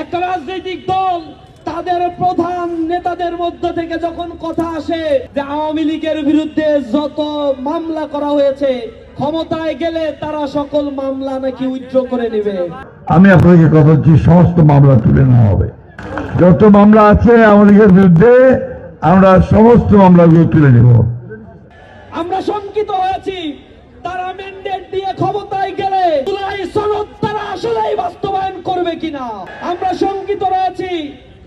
একটা রাজনৈতিক দল তাদের প্রধান নেতাদের মধ্য থেকে যখন কথা আসে যে আওয়ামী লীগের বিরুদ্ধে যত মামলা করা হয়েছে ক্ষমতায় গেলে তারা সকল মামলা নাকি উইথড্র করে নেবে। আমি আপনাকে কথা দিচ্ছি সমস্ত মামলা তুলে নেওয়া হবে। যত মামলা আছে আমাদের বিরুদ্ধে আমরা সমস্ত মামলাগুলো তুলে নেব। আমরা শঙ্কিত হয়েছি তারা ম্যান্ডেট দিয়ে ক্ষমতায় গেলে জুলাই সনদ তারা আসলেই বাস্তবায়ন করবে কিনা? আমরা শঙ্কিত রয়েছি।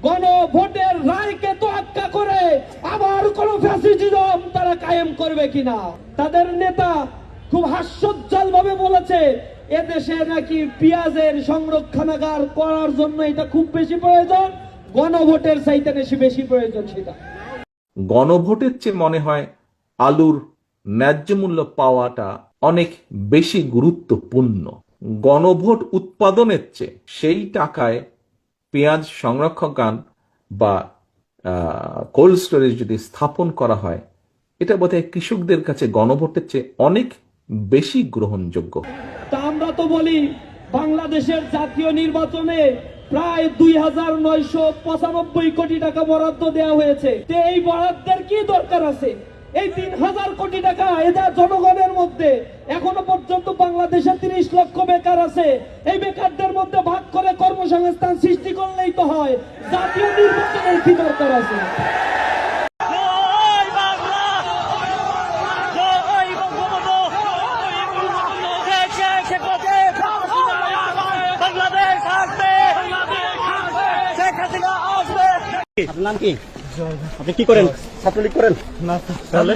গণভোটের রায়কে তোয়াক্কা করে আবার কোন ফ্যাসিজম তারা কায়েম করবে কিনা? তাদের নেতা খুব হাস্যোজ্জ্বল ভাবে বলেছে, এদেশে নাকি পেঁয়াজের সংরক্ষণাগার করার জন্য এটা খুব বেশি প্রয়োজন, গণভোটের চাইতে বেশি বেশি প্রয়োজন সেটা। গণভোটের চেয়ে মনে হয় আলুর ন্যায্য মূল্য পাওয়াটা অনেক বেশি গুরুত্বপূর্ণ। গণভোট উৎপাদনের চেয়ে সেই টাকায় পেঁয়াজ সংরক্ষকান বা কোল্ড স্টোরেজ যদি স্থাপন করা হয়, এটা বোধহয় কৃষকদের কাছে গণভোটের চেয়ে অনেক বেশি গ্রহণযোগ্য। তা আমরা তো বলি, বাংলাদেশের জাতীয় নির্বাচনে প্রায় দুই হাজার নয়শো পঁচানব্বই কোটি টাকা বরাদ্দ দেওয়া হয়েছে। এই বরাদ্দের কি দরকার আছে? এই তিন হাজার কোটি টাকা এদের জনগণের মধ্যে এখনও পর্যন্ত বাংলাদেশে তিরিশ লক্ষ বেকার আছে। এই বেকারদের মধ্যে ভাগ করে কর্মসংস্থান সৃষ্টি করলেই তো হয়। জাতীয় নির্বাচনের কি দরকার আছে? আপনার কি? আপনি কি করেন? ছাত্রলীগ করেন? তাহলে?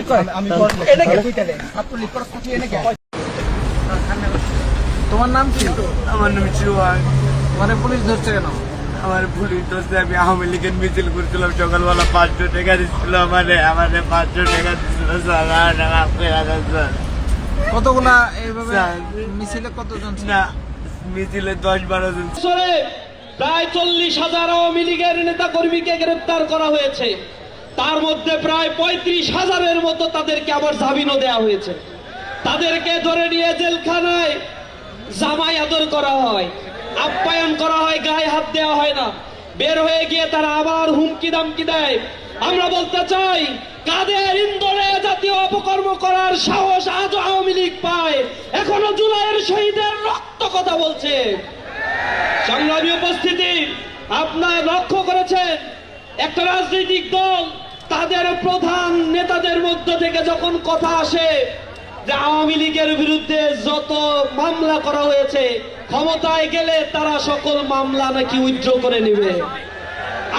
তোমার নাম কি? আমার নাম চিরুয়ান মানে পুলিশ ধরছে কেন? আমার পুলিশ ধরছে আমি আওয়ামী লীগের মিছিল করছিলাম সকালবেলা পাঁচশো টাকা দিচ্ছিল আমারে আমারে পাঁচশো টাকা দিচ্ছিল স্যার কতগুলা এইভাবে। মিছিলে কতজন ছিল? না মিছিলে দশ বারো জন। প্রায় চল্লিশ হাজার আওয়ামী লীগের নেতা কর্মীকে গ্রেপ্তার করা হয়েছে। তার মধ্যে প্রায় পঁয়ত্রিশ হাজারের মতো তাদেরকে আবার জামিনও দেওয়া হয়েছে। তাদেরকে ধরে নিয়ে জেলখানায় জামাই আদর করা হয়, আপ্যায়ন করা হয়, গায়ে হাত দেওয়া হয় না। বের হয়ে গিয়ে তারা আবার হুমকি দামকি দেয়। আমরা বলতে চাই, কাদের ইন্দোরে জাতীয় অপকর্ম করার সাহস আজও আওয়ামী লীগ পায়? এখনও জুলাইয়ের শহীদের রক্ত কথা বলছে। সংগ্রামী উপস্থিতি আপনার লক্ষ্য করেছেন, একটা রাজনৈতিক দল তাদের প্রধান নেতাদের মধ্য থেকে যখন কথা আসে যে আওয়ামী লীগের বিরুদ্ধে যত মামলা করা হয়েছে, ক্ষমতায় গেলে তারা সকল মামলা নাকি উইথড্র করে নেবে।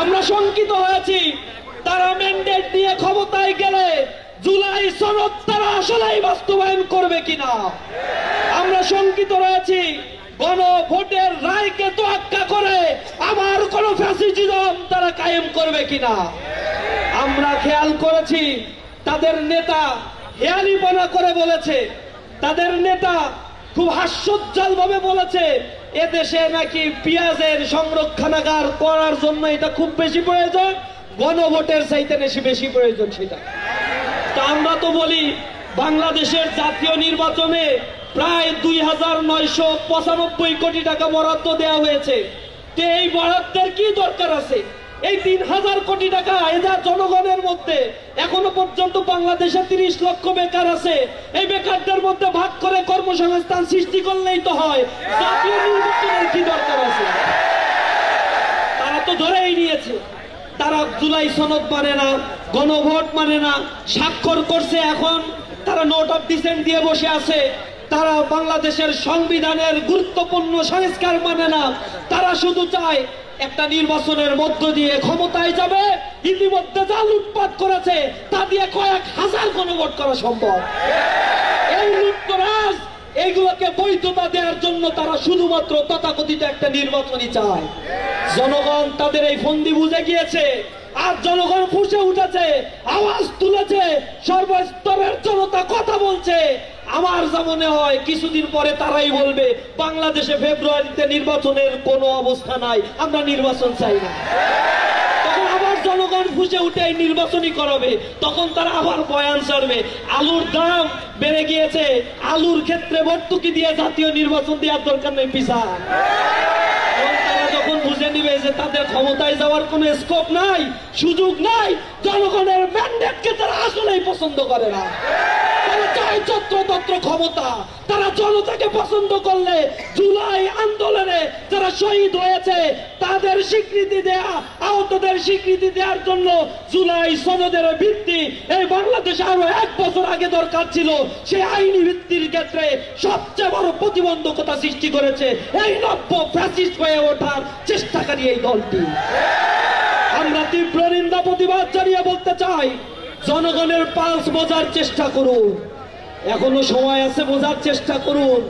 আমরা শঙ্কিত হয়েছি, তারা ম্যান্ডেট দিয়ে ক্ষমতায় গেলে জুলাই সনদ তারা আসলেই বাস্তবায়ন করবে কিনা? আমরা শঙ্কিত রয়েছি গণভোটের রায়কে তোয়াক্কা করে আবার কোন ফ্যাসিজম তারা কায়েম করবে কিনা? আমরা খেয়াল করেছি, তাদের নেতা হেয়ালিপনা করে বলেছে, তাদের নেতা খুব হাস্যোজ্জ্বল ভাবে বলেছে, এদেশে নাকি পেঁয়াজের সংরক্ষণাগার করার জন্য এটা খুব বেশি প্রয়োজন, গণভোটের চাইতে বেশি বেশি প্রয়োজন সেটা। তা আমরা তো বলি, বাংলাদেশের জাতীয় নির্বাচনে প্রায় দুই হাজার নয়শো পঁচানব্বই কোটি টাকা বরাদ্দ দেওয়া হয়েছে। এই বরাদ্দের কি দরকার আছে? এই তিন হাজার কোটি টাকা এদের জনগণের মধ্যে এখনও পর্যন্ত বাংলাদেশে তিরিশ লক্ষ বেকার আছে, এই বেকারদের মধ্যে ভাগ করে কর্মসংস্থান সৃষ্টি করলেই তো হয়। কি দরকার আছে? তারা তো ধরেই নিয়েছে। তারা জুলাই সনদ মানে না, গণভোট মানে না, স্বাক্ষর করছে এখন। তারা নোট অফ ডিসেন্ট দিয়ে বসে আছে। তারা বাংলাদেশের সংবিধানের গুরুত্বপূর্ণ সংস্কার মানে না। তারা শুধু চায় একটা নির্বাচনের মধ্য দিয়ে ক্ষমতায় যাবে, ইতিমধ্যে যা লুটপাট করেছে, তা দিয়ে কয়েক হাজার গণভোট করা সম্ভব। এই লুটতরাজ এইগুলোকে বৈধতা দেওয়ার জন্য তারা শুধুমাত্র তথাকথিত একটা নির্বাচনই চায়। জনগণ তাদের এই ফন্দি বুঝে গিয়েছে, আর জনগণ ফুসে উঠেছে, আওয়াজ তুলেছে বলছে আমার যা মনে হয়, কিছুদিন পরে তারাই বলবে, বাংলাদেশে ফেব্রুয়ারিতে নির্বাচনের কোনো অবস্থা নাই, আমরা নির্বাচন চাই না। তখন আবার জনগণ ফুসে উঠে নির্বাচনই করাবে। তখন তারা আবার বয়ান ছাড়বে আলুর দাম বেড়ে গিয়েছে, আলুর ক্ষেত্রে ভর্তুকি দিয়ে জাতীয় নির্বাচন দেওয়ার দরকার নেই পিসা তারা বুঝে নিবে যে তাদের ক্ষমতায় যাওয়ার কোনো স্কোপ নাই, সুযোগ নাই, জনগণের ম্যান্ডেটকে তারা আসলেই পছন্দ করে না। ভিত্তি এই বাংলাদেশে আরও এক বছর আগে দরকার ছিল। সেই আইনি ভিত্তির ক্ষেত্রে সবচেয়ে বড় প্রতিবন্ধকতা সৃষ্টি করেছে এই নব্য ফ্যাসিস্ট হয়ে ওঠার চেষ্টাকারী এই দলটি। আমরা তীব্র নিন্দা, প্রতিবাদ জানিয়ে বলতে চাই, জনগণের পালস বোঝার চেষ্টা করুন। এখনও সময় আছে, বোঝার চেষ্টা করুন।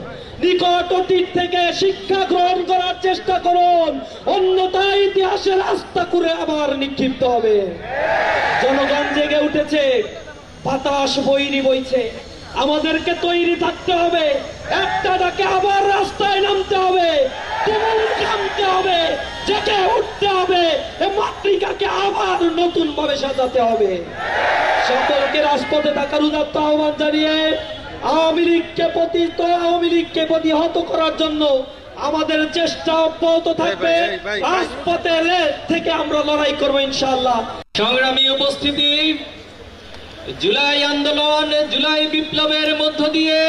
নিকট অতীত থেকে শিক্ষা গ্রহণ করার চেষ্টা করুন। অন্যথায় ইতিহাসের আস্থা করে আবার নিক্ষিপ্ত হবে। জনগণ জেগে উঠেছে, বাতাস বইনি বইছে। আমাদেরকে তৈরি থাকতে হবে, একটা ডাকে আবার রাস্তায় নামতে হবে। জেগে উঠতে হবে। এ মাতৃকাকে আবার নতুন ভাবে সাজাতে হবে। সকলকে রাজপথে থাকার উদাত্ত আহ্বান জানিয়ে আওয়ামী লীগকে প্রতিত আওয়ামী লীগকে প্রতিহত করার জন্য আমাদের চেষ্টা অব্যাহত থাকবে। রাজপথে থেকে আমরা লড়াই করব ইনশাআল্লাহ। সংগ্রামী উপস্থিতি জুলাই আন্দোলন জুলাই বিপ্লবের মধ্য দিয়ে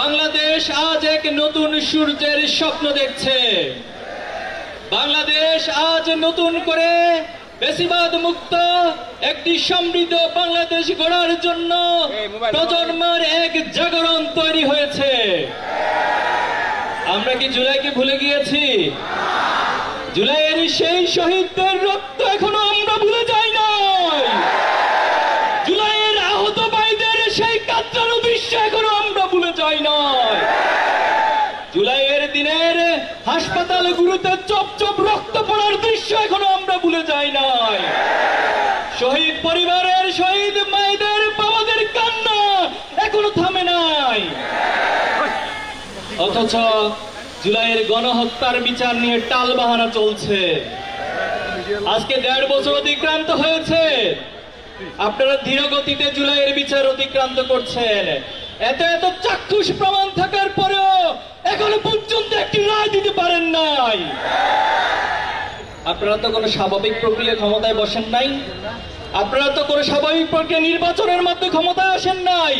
বাংলাদেশ আজ এক নতুন সূর্যের স্বপ্ন দেখছে। বাংলাদেশ আজ নতুন করে বেশিবাদ মুক্ত একটি সমৃদ্ধ বাংলাদেশ গড়ার জন্য প্রজন্মের এক জাগরণ তৈরি হয়েছে। আমরা কি জুলাইকে ভুলে গিয়েছি? জুলাইয়ের সেই শহীদদের রক্ত এখনও আমরা ভুলে যাই নাই। জুলাইয়ের আহত ভাইদের সেই কাতরানো দৃশ্য এখনও আমরা ভুলে যাই নাই। জুলাইয়ের দিনের হাসপাতালগুলোতে চপ চপ রক্ত পড়ার দৃশ্য এখনও আমরা ভুলে যাই নাই শহীদ পরিবারের শহীদ মায়েদের বাবাদের কান্না এখনও থামে নাই অথচ জুলাইয়ের গণহত্যার বিচার নিয়ে টাল বাহানা চলছে। আজকে দেড় বছর অতিক্রান্ত হয়েছে। আপনারা ধীর গতিতে জুলাইয়ের বিচার অতিক্রান্ত করছেন। এত এত চাক্ষুষ প্রমাণ থাকার পরেও এখনও পর্যন্ত একটি রায় দিতে পারেন নাই। আপনারা তো কোনো স্বাভাবিক প্রক্রিয়া ক্ষমতায় বসেন নাই? আপনারা তো কোনো স্বাভাবিক প্রক্রিয়া নির্বাচনের মাধ্যমে ক্ষমতায় আসেন নাই।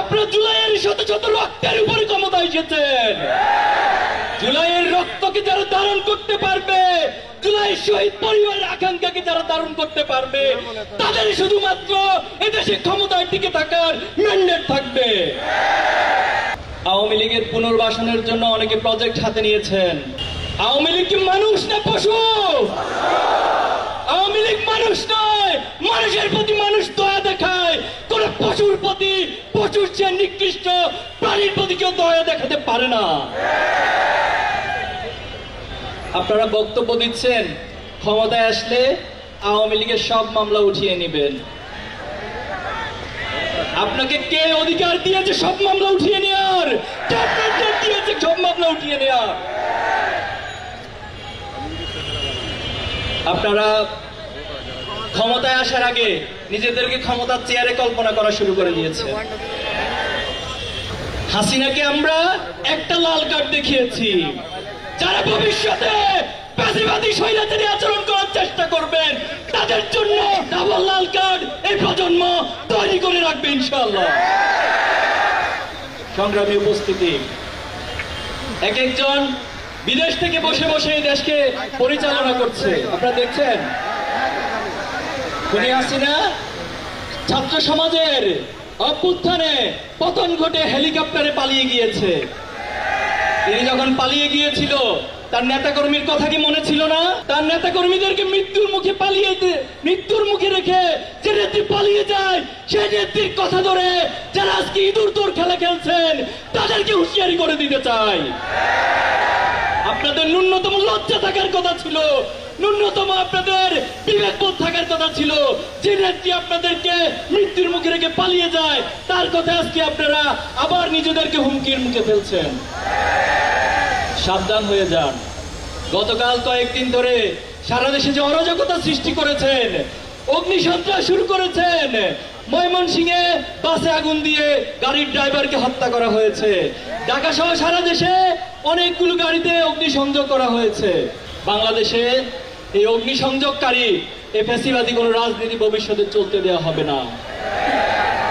আপনারা জুলাইয়ের শত শত রক্তের উপরে ক্ষমতায় এসেছেন। জুলাইয়ের রক্তকে যারা ধারণ করতে পারবে জুলাই শহীদ পরিবারের আকাঙ্ক্ষাকে যারা ধারণ করতে পারবে, তাদের শুধুমাত্র এদেশে ক্ষমতায় টিকে থাকার ম্যান্ডেট থাকবে। আওয়ামী লীগের পুনর্বাসনের জন্য অনেকে প্রজেক্ট হাতে নিয়েছেন। আওয়ামী লীগ কি মানুষ না পশু? আওয়ামী লীগ মানুষ নয় মানুষের প্রতি মানুষ দয়া দেখায়। কোন পশুর প্রতি, পশুর চেয়ে নিকৃষ্ট প্রাণীর প্রতি কেউ দয়া দেখাতে পারে না। আপনারা বক্তব্য দিচ্ছেন, ক্ষমতায় আসলে আওয়ামী লীগের সব মামলা উঠিয়ে নেবেন। আপনাকে কে অধিকার দিয়েছে সব মামলা উঠিয়ে নেওয়ার? দিয়েছে সব মামলা উঠিয়ে নেওয়ার? আপনারা ক্ষমতায় আসার আগে নিজেদেরকে ক্ষমতার চেয়ারে কল্পনা করা শুরু করে দিয়েছে। হাসিনাকে আমরা একটা লাল কার্ড দেখিয়েছি। যারা ভবিষ্যতে স্বৈরাচারী আচরণ করার চেষ্টা করবেন, তাদের জন্য ডাবল লাল কার্ড এই প্রজন্ম তৈরি করে রাখবে ইনশাআল্লাহ। সংগ্রামী উপস্থিতি, এক একজন বিদেশ থেকে বসে বসে এই দেশকে পরিচালনা করছে। আপনারা দেখছেন? খুনি হাসিনা, ছাত্র সমাজের অভ্যুত্থানে পতন ঘটে হেলিকপ্টারে পালিয়ে গিয়েছে। তিনি যখন পালিয়ে গিয়েছিল, তার নেতাকর্মীর কথা কি মনে ছিল না? তার নেতাকর্মীদেরকে মৃত্যুর মুখে পালিয়ে মৃত্যুর মুখে রেখে যে নেত্রী পালিয়ে যায় সেই নেত্রীর কথা ধরে যারা আজকে ইঁদুর তোর খেলা খেলছেন, তাদেরকে হুঁশিয়ারি করে দিতে চাই আপনাদের ন্যূনতম লজ্জা থাকার কথা ছিল ন্যূনতম আপনাদের বিবেকবোধ থাকার কথা ছিল। যে নেত্রী আপনাদেরকে মৃত্যুর মুখে রেখে পালিয়ে যায়, তার কথা আজকে আপনারা আবার নিজেদেরকে হুমকির মুখে ফেলছেন। সাবধান হয়ে যান। গতকাল কয়েকদিন ধরে সারা দেশে যে অরাজকতা সৃষ্টি করেছেন, অগ্নি সন্ত্রাস শুরু করেছেন, ময়মনসিংহে বাসে আগুন দিয়ে গাড়ির ড্রাইভারকে হত্যা করা হয়েছে। ঢাকা সহ সারা দেশে অনেকগুলো গাড়িতে অগ্নিসংযোগ করা হয়েছে। বাংলাদেশে এই অগ্নিসংযোগকারী এই ফ্যাসিবাদী কোনো রাজনীতি ভবিষ্যতে চলতে দেওয়া হবে না।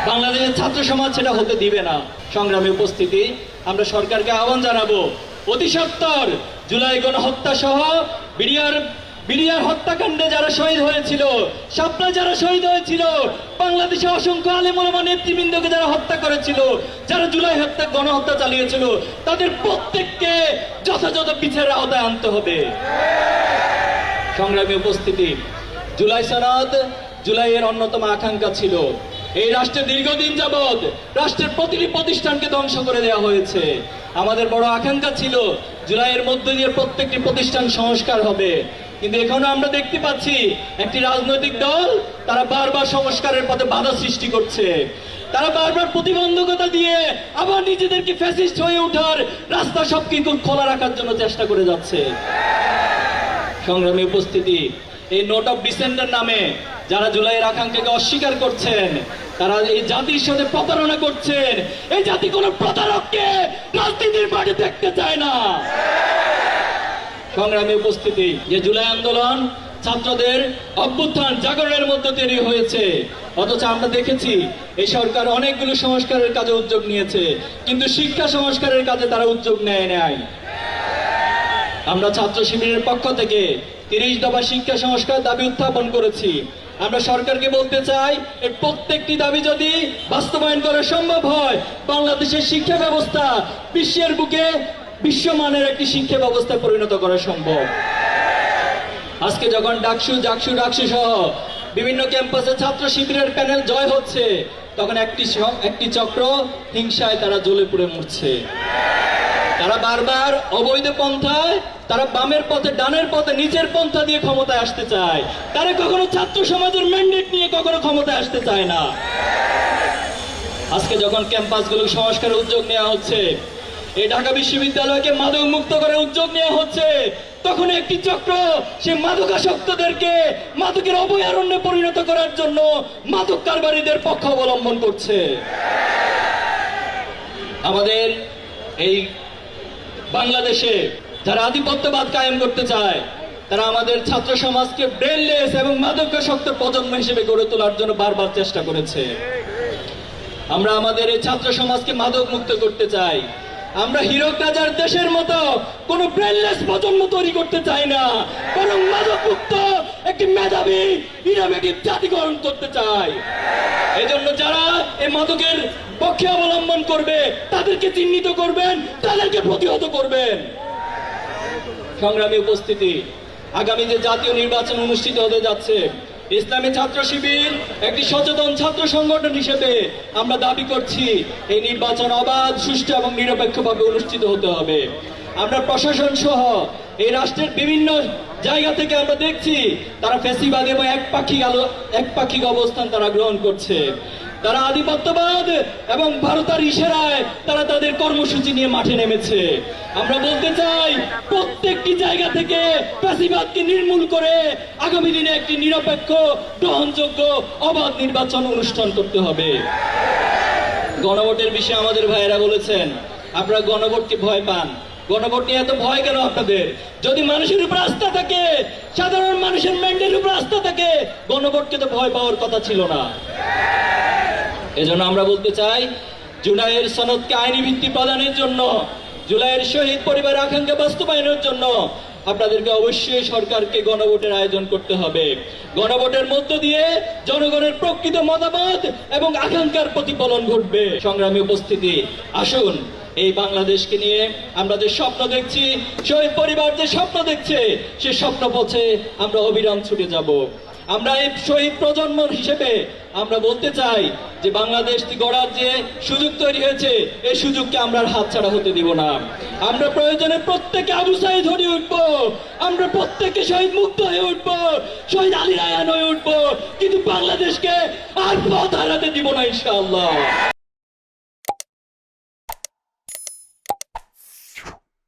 বাংলাদেশের ছাত্র সমাজ সেটা হতে দিবে না। সংগ্রামে উপস্থিতি, আমরা সরকারকে আহ্বান জানাব, অতি সত্তর জুলাই গণহত্যা সহ বিডিআর বিডিআর হত্যাকাণ্ডে যারা শহীদ হয়েছিল সাপনা যারা শহীদ হয়েছিল, বাংলাদেশে অসংখ্য আলে আলেমা নেতৃবৃন্দকে যারা হত্যা করেছিল, যারা জুলাই হত্যা, গণহত্যা চালিয়েছিল, তাদের প্রত্যেককে যথাযথ বিচারের আওতায় আনতে হবে। সংগ্রামী উপস্থিতি। জুলাই সনদ জুলাইয়ের অন্যতম আকাঙ্ক্ষা ছিল। এই রাষ্ট্রে দীর্ঘদিন যাবৎ রাষ্ট্রের প্রতিটি প্রতিষ্ঠানকে ধ্বংস করে দেওয়া হয়েছে। আমাদের বড় আকাঙ্ক্ষা ছিল জুলাইয়ের মধ্যে দিয়ে প্রত্যেকটি প্রতিষ্ঠান সংস্কার হবে। কিন্তু এখনও আমরা দেখতে পাচ্ছি একটি রাজনৈতিক দল তারা বারবার সংস্কারের পথে বাধা সৃষ্টি করছে। তারা বারবার প্রতিবন্ধকতা দিয়ে আবার নিজেদেরকে ফ্যাসিস্ট হয়ে ওঠার রাস্তা সবকিছু খোলা রাখার জন্য চেষ্টা করে যাচ্ছে। সংগ্রামী উপস্থিতি, এই নোট অফ ডিসেন্ডার নামে যারা জুলাইয়ের আকাঙ্ক্ষাকে অস্বীকার করছেন, তারা এই জাতির সাথে প্রতারণা করছেন। এই জাতি কোন প্রতারককে রাজনীতির মাঠে দেখতে চায় না। সংগ্রামী উপস্থিতি, যে জুলাই আন্দোলন ছাত্রদের অভ্যুত্থান, জাগরণের মধ্যে তৈরি হয়েছে। অথচ আমরা দেখেছি, এই সরকার অনেকগুলো সংস্কারের কাজে উদ্যোগ নিয়েছে, কিন্তু শিক্ষা সংস্কারের কাজে তারা উদ্যোগ নেয় নেয় আমরা ছাত্র শিবিরের পক্ষ থেকে তিরিশ দফা শিক্ষা সংস্কার দাবি উত্থাপন করেছি। আমরা সরকারকে বলতে চাই এর প্রত্যেকটি দাবি যদি বাস্তবায়ন করা সম্ভব হয়, বাংলাদেশের শিক্ষা ব্যবস্থা বিশ্বের বুকে বিশ্বমানের একটি শিক্ষা ব্যবস্থা পরিণত করা সম্ভব। আজকে যখন ডাকসু, জাকসু ডাকসু সহ বিভিন্ন ক্যাম্পাসে ছাত্র শিবিরের প্যানেল জয় হচ্ছে, তখন একটি একটি চক্র হিংসায় তারা জ্বলে পুড়ে মরছে। তারা বারবার অবৈধ পন্থায়, তারা বামের পথে, ডানের পথে, নিচের পন্থা দিয়ে ক্ষমতায় আসতে চায়। তারা কখনো ছাত্র সমাজের ম্যান্ডেট নিয়ে কখনো ক্ষমতায় আসতে চায় না। আজকে যখন ক্যাম্পাসগুলো সংস্কারের উদ্যোগ নেওয়া হচ্ছে, এই ঢাকা বিশ্ববিদ্যালয়কে মাদক মুক্ত করার উদ্যোগ নেওয়া হচ্ছে, তখন একটি চক্র সে মাদকাসক্তদেরকে মাদকের অভয়ারণ্যে পরিণত করার জন্য মাদক কারবারিদের পক্ষ অবলম্বন করছে। আমাদের এই বাংলাদেশে যারা আধিপত্যবাদ কায়েম করতে চায়, তারা আমাদের ছাত্র সমাজকে ব্রেনলেস এবং মাদকাসক্ত প্রজন্ম হিসেবে গড়ে তোলার জন্য বারবার চেষ্টা করেছে। আমরা আমাদের এই ছাত্র সমাজকে মাদক মুক্ত করতে চাই। আমরা হিরক রাজার দেশের মতো কোন ব্রেনলেস প্রজন্ম তৈরি করতে চাই না। বরং মাদক মুক্ত একটি মেধাবী ইনোভেটিভ জাতি গঠন করতে চাই। এজন্য যারা এই মাদকের পক্ষে অবলম্বন করবে, তাদেরকে চিহ্নিত করবেন, তাদেরকে প্রতিহত করবেন। সংগ্রামী উপস্থিতি, আগামী যে জাতীয় নির্বাচন অনুষ্ঠিত হতে যাচ্ছে ইসলামী ছাত্র শিবির একটি সচেতন ছাত্র সংগঠন হিসেবে আমরা দাবি করছি, এই নির্বাচন অবাধ, সুষ্ঠু এবং নিরপেক্ষভাবে অনুষ্ঠিত হতে হবে। আমরা প্রশাসন সহ এই রাষ্ট্রের বিভিন্ন জায়গা থেকে আমরা দেখছি, তারা ফেসিবাদ এবং একপাক্ষিক আলো একপাক্ষিক অবস্থান তারা গ্রহণ করছে। তারা আধিপত্যবাদ এবং ভারতের ইশারায় তারা তাদের কর্মসূচি নিয়ে মাঠে নেমেছে। আমরা বলতে চাই, প্রত্যেকটি জায়গা থেকে ফ্যাসিবাদকে নির্মূল করে আগামী দিনে একটি নিরপেক্ষ, গ্রহণযোগ্য, অবাধ নির্বাচন অনুষ্ঠান করতে হবে। গণভোটের বিষয়ে আমাদের ভাইয়েরা বলেছেন, আপনারা গণভোটকে ভয় পান। গণভোট নিয়ে এত ভয় কেন আপনাদের? যদি মানুষের উপর আস্থা থাকে, সাধারণ মানুষের ম্যান্ডের উপর আস্থা থাকে, গণভোটকে তো ভয় পাওয়ার কথা ছিল না। এজন্য আমরা বলতে চাই, জুলাইয়ের সনদকে আইনি ভিত্তি প্রদানের জন্য, জুলাইয়ের শহীদ পরিবার আকাঙ্ক্ষা বাস্তবায়নের জন্য আপনাদেরকে অবশ্যই সরকারকে গণভোটের আয়োজন করতে হবে। গণভোটের মধ্য দিয়ে জনগণের প্রকৃত মতামত এবং আকাঙ্ক্ষার প্রতিফলন ঘটবে। সংগ্রামী উপস্থিতি, আসুন এই বাংলাদেশকে নিয়ে আমরা যে স্বপ্ন দেখছি, শহীদ পরিবার যে স্বপ্ন দেখছে, সে স্বপ্ন পথে আমরা অবিরাম ছুটে যাব। আমরা এই শহীদ প্রজন্ম হিসেবে আমরা বলতে চাই যে বাংলাদেশ গড়ার যে সুযোগ তৈরি হয়েছে, এই সুযোগকে আমরা হাতছাড়া হতে দিব না। আমরা প্রয়োজনে প্রত্যেকে আবু সাইদ হয়ে উঠব, আমরা প্রত্যেকে শহীদ মুক্ত হয়ে উঠব, শহীদ আলী রায়ান হয়ে উঠব, কিন্তু বাংলাদেশকে আর পথ হারাতে দিব না ইনশাআল্লাহ।